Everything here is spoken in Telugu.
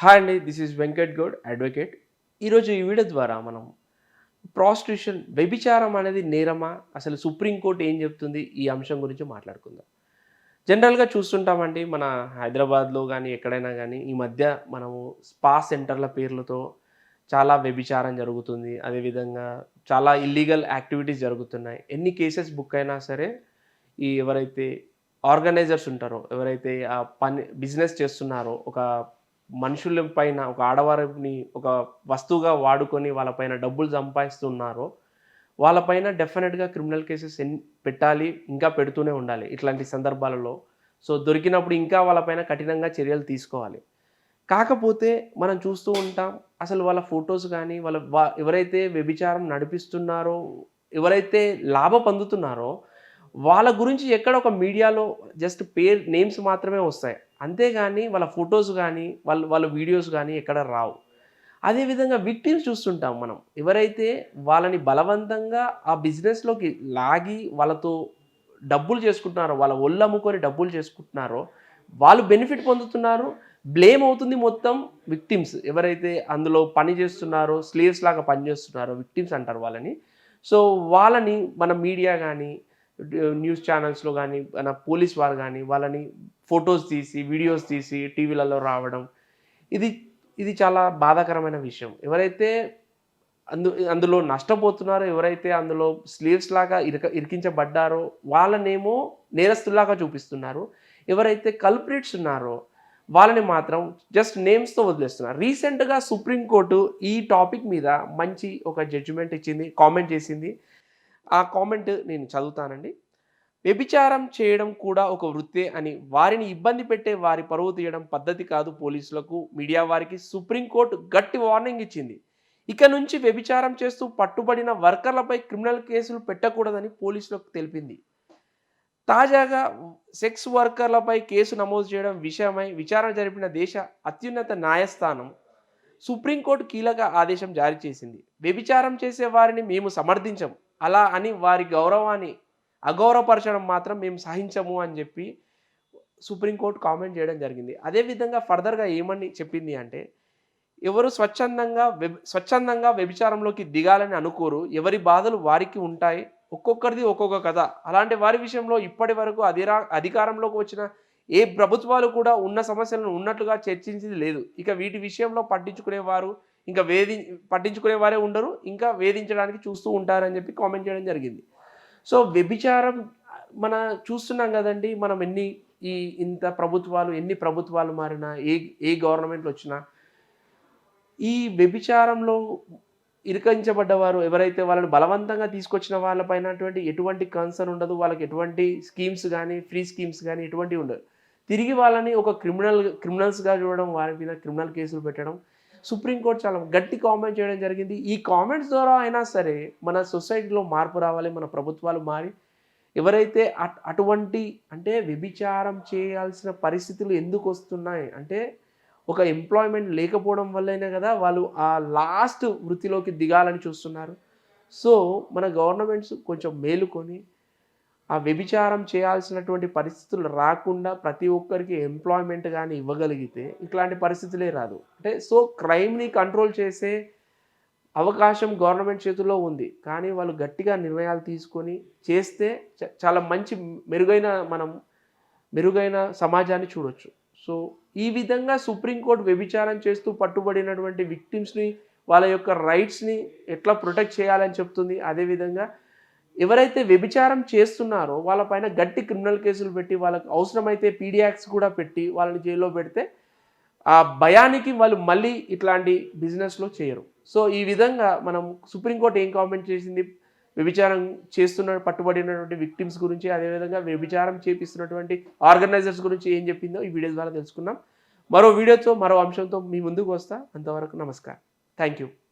హాయ్ అండి this is Venkat Goud advocate ఈరోజు ఈ వీడియో ద్వారా మనం ప్రాస్టిట్యూషన్ వ్యభిచారం అనేది నేరమా? అసలు సుప్రీంకోర్టు ఏం చెప్తుంది? ఈ అంశం గురించి మాట్లాడుకుందాం. జనరల్గా చూస్తుంటామండి మన హైదరాబాద్లో కానీ ఎక్కడైనా కానీ ఈ మధ్య మనము స్పా సెంటర్ల పేర్లతో చాలా వ్యభిచారం జరుగుతుంది. అదేవిధంగా చాలా ఇల్లీగల్ యాక్టివిటీస్ జరుగుతున్నాయి. ఎన్ని కేసెస్ బుక్ అయినా సరే ఈ ఎవరైతే ఆర్గనైజర్స్ ఉంటారో ఎవరైతే ఆ పని బిజినెస్ చేస్తున్నారో ఒక మనుషుల పైన ఒక ఆడవారిని ఒక వస్తువుగా వాడుకొని వాళ్ళపైన డబ్బులు సంపాదిస్తున్నారో వాళ్ళపైన డెఫినెట్గా క్రిమినల్ కేసెస్ ఎన్ పెట్టాలి ఇంకా పెడుతూనే ఉండాలి ఇట్లాంటి సందర్భాలలో. సో దొరికినప్పుడు ఇంకా వాళ్ళపైన కఠినంగా చర్యలు తీసుకోవాలి. కాకపోతే మనం చూస్తూ ఉంటాం అసలు వాళ్ళ ఫొటోస్ కానీ వాళ్ళ ఎవరైతే వ్యభిచారం నడిపిస్తున్నారో ఎవరైతే లాభ పొందుతున్నారో వాళ్ళ గురించి ఎక్కడ ఒక మీడియాలో జస్ట్ పేర్ నేమ్స్ మాత్రమే వస్తాయి. అంతేగాని వాళ్ళ ఫొటోస్ కానీ వాళ్ళు వాళ్ళ వీడియోస్ కానీ ఎక్కడ రావు. అదేవిధంగా విక్టిమ్స్ చూస్తుంటాం మనం. ఎవరైతే వాళ్ళని బలవంతంగా ఆ బిజినెస్లోకి లాగి వాళ్ళతో డబ్బులు చేసుకుంటున్నారో వాళ్ళ ఒళ్ళు అమ్ముకొని డబ్బులు చేసుకుంటున్నారో వాళ్ళు బెనిఫిట్ పొందుతున్నారు బ్లేమ్ అవుతుంది మొత్తం విక్టిమ్స్. ఎవరైతే అందులో పని చేస్తున్నారో స్లేవ్స్ లాగా పనిచేస్తున్నారో విక్టిమ్స్ అంటారు వాళ్ళని. సో వాళ్ళని మన మీడియా కానీ న్యూస్ ఛానల్స్లో కానీ మన పోలీస్ వారు కానీ వాళ్ళని ఫొటోస్ తీసి వీడియోస్ తీసి టీవీలలో రావడం. ఇది ఇది చాలా బాధాకరమైన విషయం. ఎవరైతే అందు అందులో నష్టపోతున్నారో ఎవరైతే అందులో స్లీవ్స్ లాగా ఇరక ఇరికించబడ్డారో వాళ్ళనేమో నేరస్తులాగా చూపిస్తున్నారు. ఎవరైతే కల్ప్రిట్స్ ఉన్నారో వాళ్ళని మాత్రం జస్ట్ నేమ్స్తో వదిలేస్తున్నారు. రీసెంట్గా సుప్రీంకోర్టు ఈ టాపిక్ మీద మంచి ఒక జడ్జిమెంట్ ఇచ్చింది కామెంట్ చేసింది. ఆ కామెంట్ నేను చదువుతానండి. వ్యభిచారం చేయడం కూడా ఒక వృత్తే అని వారిని ఇబ్బంది పెట్టే వారి పరువు తీయడం పద్ధతి కాదు పోలీసులకు. మీడియా వారికి సుప్రీంకోర్టు గట్టి వార్నింగ్ ఇచ్చింది. ఇక నుంచి వ్యభిచారం చేస్తూ పట్టుబడిన వర్కర్లపై క్రిమినల్ కేసులు పెట్టకూడదని పోలీసులకు తెలిపింది. తాజాగా సెక్స్ వర్కర్లపై కేసు నమోదు చేయడం విషయమై విచారణ జరిపిన దేశ అత్యున్నత న్యాయస్థానం సుప్రీంకోర్టు కీలక ఆదేశం జారీ చేసింది. వ్యభిచారం చేసే వారిని మేము సమర్థించము అలా అని వారి గౌరవాన్ని అగౌరవపరచడం మాత్రం మేము సహించము అని చెప్పి సుప్రీంకోర్టు కామెంట్ చేయడం జరిగింది. అదేవిధంగా ఫర్దర్గా ఏమని చెప్పింది అంటే ఎవరు స్వచ్ఛందంగా వెబ్ స్వచ్ఛందంగా వ్యభిచారంలోకి దిగాలని అనుకోరు. ఎవరి బాధలు వారికి ఉంటాయి. ఒక్కొక్కరిది ఒక్కొక్క కథ. అలాంటి వారి విషయంలో ఇప్పటి వరకు అధిరా అధికారంలోకి వచ్చిన ఏ ప్రభుత్వాలు కూడా ఉన్న సమస్యలను ఉన్నట్లుగా చర్చించింది లేదు. ఇక వీటి విషయంలో పట్టించుకునేవారు ఇంకా వేధి పట్టించుకునే వారే ఉండరు. ఇంకా వేధించడానికి చూస్తూ ఉంటారని చెప్పి కామెంట్ చేయడం జరిగింది. సో వ్యభిచారం మన చూస్తున్నాం కదండి. మనం ఎన్ని ఈ ఇంత ప్రభుత్వాలు ఎన్ని ప్రభుత్వాలు మారినా ఏ ఏ గవర్నమెంట్లు వచ్చినా ఈ వ్యభిచారంలో ఇరికించబడ్డవారు ఎవరైతే వాళ్ళని బలవంతంగా తీసుకొచ్చిన వాళ్ళపైనటువంటి ఎటువంటి కన్సర్న్ ఉండదు. వాళ్ళకి ఎటువంటి స్కీమ్స్ కానీ ఫ్రీ స్కీమ్స్ కానీ ఎటువంటివి ఉండదు తిరిగి వాళ్ళని ఒక క్రిమినల్ క్రిమినల్స్గా చూడడం వారి మీద క్రిమినల్ కేసులు పెట్టడం సుప్రీంకోర్టు చాలా గట్టి కామెంట్ చేయడం జరిగింది. ఈ కామెంట్స్ ద్వారా అయినా సరే మన సొసైటీలో మార్పు రావాలి మన ప్రభుత్వాలు మారి ఎవరైతే అట్- అటువంటి అంటే వ్యభిచారం చేయాల్సిన పరిస్థితులు ఎందుకు వస్తున్నాయి? అంటే ఒక ఎంప్లాయ్మెంట్ లేకపోవడం వల్లనే కదా వాళ్ళు ఆ లాస్ట్ వృత్తిలోకి దిగాలని చూస్తున్నారు. సో మన గవర్నమెంట్స్ కొంచెం మేలుకొని ఆ వ్యభిచారం చేయాల్సినటువంటి పరిస్థితులు రాకుండా ప్రతి ఒక్కరికి ఎంప్లాయ్మెంట్ కానీ ఇవ్వగలిగితే ఇట్లాంటి పరిస్థితులే రాదు. అంటే సో క్రైమ్ని కంట్రోల్ చేసే అవకాశం గవర్నమెంట్ చేతుల్లో ఉంది. కానీ వాళ్ళు గట్టిగా నిర్ణయాలు తీసుకొని చేస్తే చాలా మంచి మెరుగైన మనం మెరుగైన సమాజాన్ని చూడొచ్చు. సో ఈ విధంగా సుప్రీంకోర్టు వ్యభిచారం చేస్తూ పట్టుబడినటువంటి విక్టిమ్స్ని వాళ్ళ యొక్క రైట్స్ని ఎట్లా ప్రొటెక్ట్ చేయాలని చెప్తుంది. అదేవిధంగా ఎవరైతే వ్యభిచారం చేస్తున్నారో వాళ్ళపైన గట్టి క్రిమినల్ కేసులు పెట్టి వాళ్ళకి అవసరమైతే పీడియాక్స్ కూడా పెట్టి వాళ్ళని జైల్లో పెడితే ఆ భయానికి వాళ్ళు మళ్ళీ ఇట్లాంటి బిజినెస్లో చేయరు సో ఈ విధంగా మనం సుప్రీంకోర్టు ఏం కామెంట్ చేసింది? వ్యభిచారం చేస్తున్న పట్టుబడినటువంటి విక్టిమ్స్ గురించి అదేవిధంగా వ్యభిచారం చేపిస్తున్నటువంటి ఆర్గనైజర్స్ గురించి ఏం చెప్పిందో ఈ వీడియో ద్వారా తెలుసుకున్నాం మరో వీడియోతో మరో అంశంతో మీ ముందుకు వస్తా. అంతవరకు నమస్కారం. Thank you